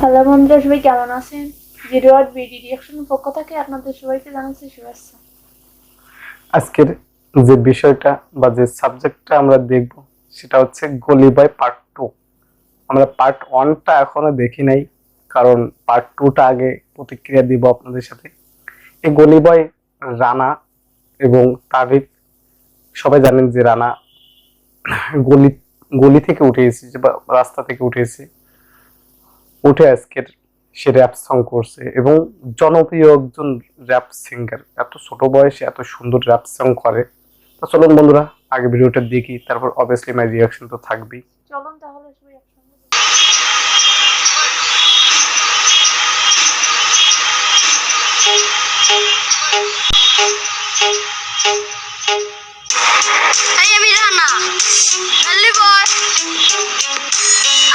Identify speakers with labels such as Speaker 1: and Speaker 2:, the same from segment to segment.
Speaker 1: Hello বন্ধুরা, সবাই কেমন আছেন? জিরো আট বিডি রিয়াকশন পক্ষ থেকে আপনাদের সবাইকে জানাচ্ছি শুভেচ্ছা।
Speaker 2: আজকের যে বিষয়টা বা যে সাবজেক্টটা আমরা দেখব, সেটা হচ্ছে গলি বয় পার্ট টু আমরা পার্ট ওয়ানটা এখনও দেখি নাই, কারণ পার্ট টুটা আগে প্রতিক্রিয়া দিব আপনাদের সাথে। এই গলি বয় রানা এবং তাবিব সবাই জানেন যে রানা গলি গলি থেকে উঠে এসেছে বা রাস্তা থেকে উঠে এসেছে। উঠে আজকের সে র্যাপ সং করছে এবং জনপ্রিয় একজন র্যাপ সিঙ্গার এত ছোট বয়সে এত সুন্দর র্যাপ সং করে। তো চলুন বন্ধুরা আগে ভিডিওটা দেখি তারপর অবভিয়াসলি মাই রিয়াকশন তো থাকবেই।
Speaker 1: চলুন তাহলে
Speaker 3: আমি রানা বয়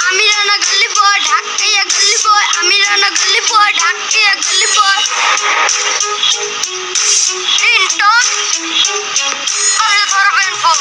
Speaker 3: আমি রানা গল্লি বয় ঢাকাইয়া গল্লি বয় আমি রানা গল্লি বয় ঢাকাইয়া গল্লি বয় রিন্টন আরে ধরবেন ফোন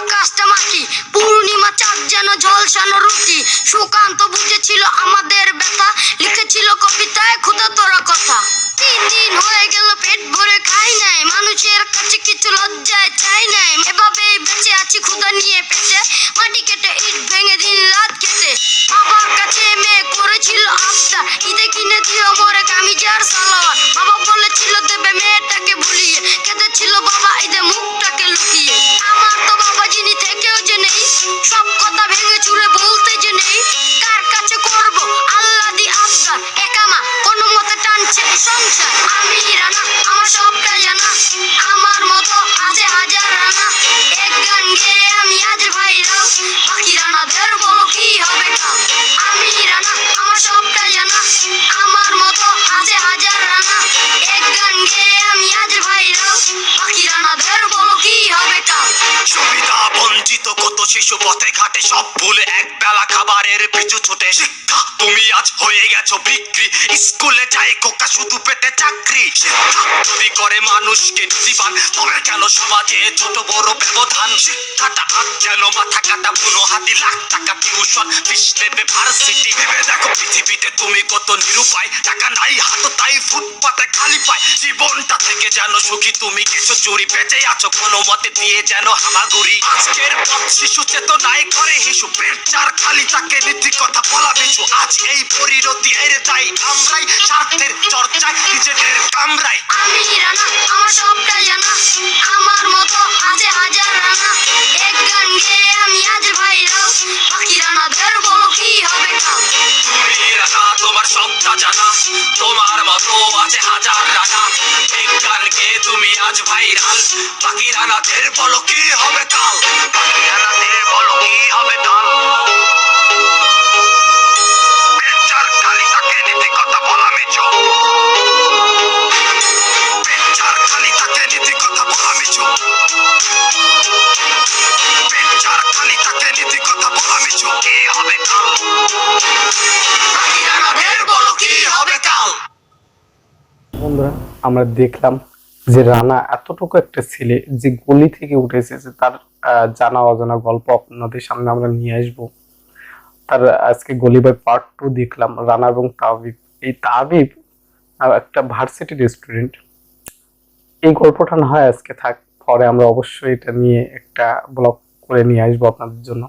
Speaker 3: আকাশটা মাটি, পূর্ণিমা চাঁদ যেন ঝলসানো রুটি। সুকান্ত বুঝেছিল আমাদের ব্যথা, লিখেছিল কবিতায়, খুদা তোরা কথা। তিন দিন হয়ে গেল, পেট ভরে খাই নাই। মানুষের কাছে কিছু লজ্জায় চাই নাই। এভাবেই বেঁচে আছি খুদা নিয়ে পেটে। মাটি কেটে ইট ভেঙে দিন রাত কেটে। বাবার কাছে মেয়ে করেছিল আবদার ঈদে কিনে দিও মরে কামিজার সালোয়ার বাবা বলেছিল, দেবে মেয়েটাকে ভুলিয়ে। কেঁদেছিল বাবা ঈদে মুখটাকে লুকিয়ে। আমার তো বাবা যিনি থেকেও যে নেই। সব কথা ভেঙে চুরে বলতে যে নেই। কার কাছে করব? আল্লাহ দি আবদার। একামা। কোনো মতে টানছে সংসার। আমি রানা আমার সবটা
Speaker 4: শিশু পথে ঘাটে, সব ভুলে এক বেলা খাবারের পিছু ছোটে। শিক্ষা, তুমি আজ হয়ে গেছো বিক্রি। স্কুলে যাই খোকা, শুধু পেতে চাকরি। শিক্ষা, যদি করে মানুষকে নীতিবান তবে কেন সমাজে ছোট বড় ব্যবধান? শিক্ষাটা আজ যেন মাথা কাটা, বুনো হাতি, লাখ টাকা টিউশন বিশ নেবে ভার্সিটি ভেবে দেখো পৃথিবীতে তুমি কত নিরুপায়। টাকা নাই, হাত তাই ফুটপাতে খালি পায়। জীবনটা থেকে যেন সুখী, তুমি গেছো চুরি বেঁচে আছো। কোনো মতে দিয়ে যেন হামাগুড়ি। আজকের পথ শিশু চেতনায় করে হিসু। পেট চার খালি তাকে নীতি কথা বলা বিছু। আজ এই পরিণতি এর তাই আমরাই। স্বার্থের চর্চায় নিজেদের কামরাই।
Speaker 3: আমি রানা? আমার সবটা জানা। আমার মতো আছে হাজার রানা। এক গান গেয়ে আমি আজ ভাইরাল। বাকি রানাদের বলো কি হবে কাল?
Speaker 4: তুমি রানা তোমার সবটা জানা। তোমার মতো আছে হাজার রানা। এক গান গেয়ে তুমি আজ ভাইরাল। বাকি রানাদের বলো কি হবে কাল? বাকি রানাদের
Speaker 2: বন্ধুরা, আমরা দেখলাম যে রানা এতটুকু একটা ছেলে যে গলি থেকে উঠে এসেছে। তার জানা অজানা গল্প আপনাদের সামনে আমরা নিয়ে আসব। তার, আজকে গলি বাই পার্ট টু দেখলাম, রানা এবং তাবিব এই তাবিব একটা ভার্সিটি রেস্টুরেন্ট এই গল্পটা না হয় আজকে থাক পরে আমরা অবশ্যই এটা নিয়ে একটা ব্লগ করে নিয়ে আসব আপনাদের জন্য।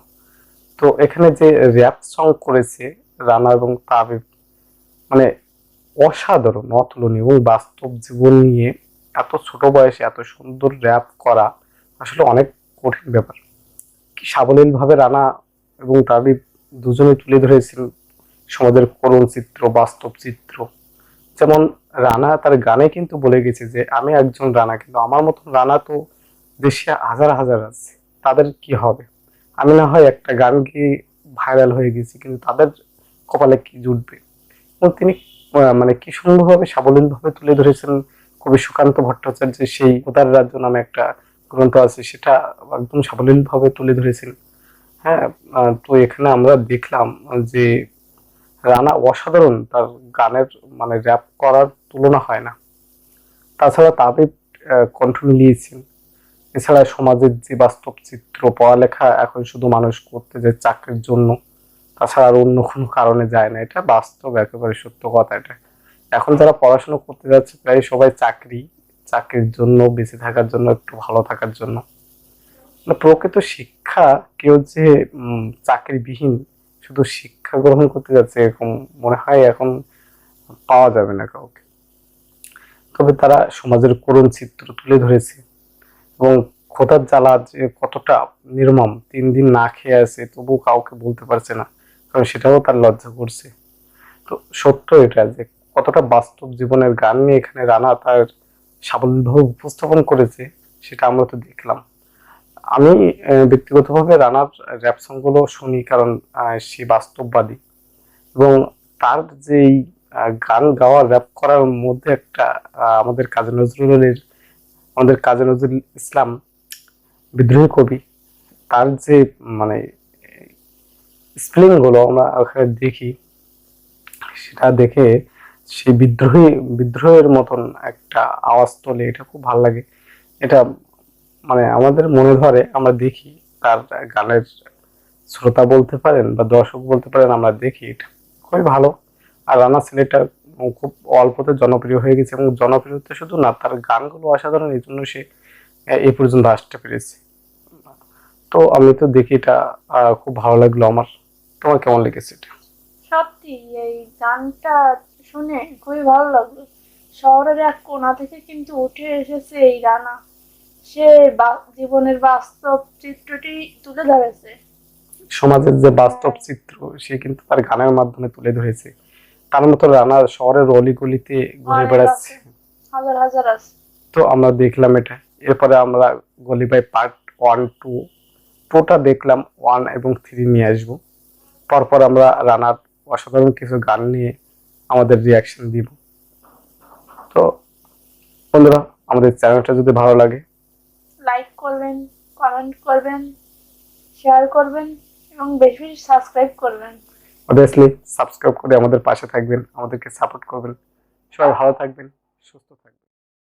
Speaker 2: তো এখানে যে র্যাপ সং করেছে রানা এবং তাবিব মানে অসাধারণ, অতুলনীয় এবং বাস্তব জীবন নিয়ে এত ছোট বয়সে এত সুন্দর র্যাপ করা আসলে অনেক কঠিন ব্যাপার। কি সাবলীলভাবে রানা এবং তাবিব দুজনে তুলে ধরেছেন সমাজের করুণ চিত্র, বাস্তব চিত্র। যেমন রানা তার গানে কিন্তু বলে গেছে যে, আমি একজন রানা, কিন্তু আমার মতন রানা তো দেশে হাজার হাজার আছে। তাদের কি হবে? আমি না হয় একটা গান গিয়ে ভাইরাল হয়ে গেছি, কিন্তু তাদের কপালে কি জুটবে? এবং তিনি মানে কি সুন্দরভাবে, সাবলীলভাবে তুলে ধরেছেন কবি সুকান্ত ভট্টাচার্যের সেই উদার রাজ্য নামে একটা গ্রন্থ আছে, সেটা একদম সাবলীলভাবে তুলে ধরেছেন। হ্যাঁ তো এখানে আমরা দেখলাম যে রানা অসাধারণ তার গানের মানে র্যাপ করার তুলনা হয় না। তাছাড়া আহ, কণ্ঠ মিলিয়েছেন। এছাড়া সমাজের যে বাস্তব চিত্র পড়ালেখা এখন শুধু মানুষ করতে যায় চাকরির জন্য তাছাড়া আর অন্য কোনো কারণে যায় না। এটা বাস্তব একেবারে সত্য কথা এটা। এখন যারা পড়াশোনা করতে যাচ্ছে প্রায় সবাই চাকরি চাকরির জন্য বেঁচে থাকার জন্য একটু ভালো থাকার জন্য। মানে প্রকৃত শিক্ষা কেউ যে চাকরিবিহীন শুধু শিক্ষা গ্রহণ করতে যাচ্ছে, এরকম মনে হয় এখন পাওয়া যাবে না কাউকে। তবে তারা সমাজের করুণ চিত্র তুলে ধরেছে এবং খোদার জ্বালা যে কতটা নির্মম তিন দিন না খেয়ে আছে তবু কাউকে বলতে পারছে না, কারণ সেটাও তার লজ্জা করছে। তো সত্য এটা যে কতটা বাস্তব জীবনের গান নিয়ে এখানে রানা তার সাবলীলভাবে উপস্থাপন করেছে, সেটা আমরা তো দেখলাম। আমি ব্যক্তিগতভাবে রানার র্যাপ সংগুলো শুনি কারণ সে বাস্তববাদী। এবং তার যেই গান গাওয়া র্যাপ করার মধ্যে একটা আমাদের কাজী নজরুলের আমাদের কাজী নজরুল ইসলাম বিদ্রোহী কবি, তার যে মানে স্পেলিংগুলো আমরা ওখানে দেখি, সেটা দেখে সে বিদ্রোহী, বিদ্রোহের মতন একটা আওয়াজ তোলে, এটা খুব ভালো লাগে। এটা মানে আমাদের মনে ধরে আমরা দেখি তার গানের শ্রোতা বলতে পারেন বা দর্শক বলতে পারেন, আমরা দেখি এটা খুবই ভালো। আর রানা ছেলেটা খুব অল্পতে জনপ্রিয় হয়ে গেছে এবং জনপ্রিয়তা শুধু না, তার গানগুলো অসাধারণ, এই জন্য সে এই পর্যন্ত আসতে পেরেছে। তো আমি তো দেখি এটা খুব ভালো লাগল আমার। তোমার কেমন লেগেছে এটা?
Speaker 1: সত্যি, এই গানটা শুনে খুবই ভালো লাগল। শহরের এক কোণা থেকে কিন্তু উঠে এসেছে এই রানা। সে জীবনের বাস্তব চিত্রটি তুলে ধরেছে।
Speaker 2: সমাজের যে বাস্তব চিত্র সে কিন্তু তার গানের মাধ্যমে তুলে ধরেছে। তার মতো রানা শহরের অলিগলিতে ঘুরে বেড়াচ্ছে।
Speaker 1: হাজার হাজার আছে।
Speaker 2: তো আমরা দেখলাম এটা। এরপরে আমরা গলি বাই পার্ট ওয়ান টু টুটা দেখলাম ওয়ান এবং থ্রি নিয়ে আসব। পরপর আমরা রানার অসাধারণ কিছু গান নিয়ে আমাদের রিয়াকশন দিব। তো বন্ধুরা আমাদের চ্যানেলটা যদি ভালো লাগে
Speaker 1: লাইক করবেন কমেন্ট করবেন শেয়ার করবেন এবং বেশি বেশি সাবস্ক্রাইব করবেন।
Speaker 2: অবভিয়াসলি সাবস্ক্রাইব করে আমাদের পাশে থাকবেন, আমাদেরকে সাপোর্ট করবেন। সবাই ভালো থাকবেন, সুস্থ থাকবেন।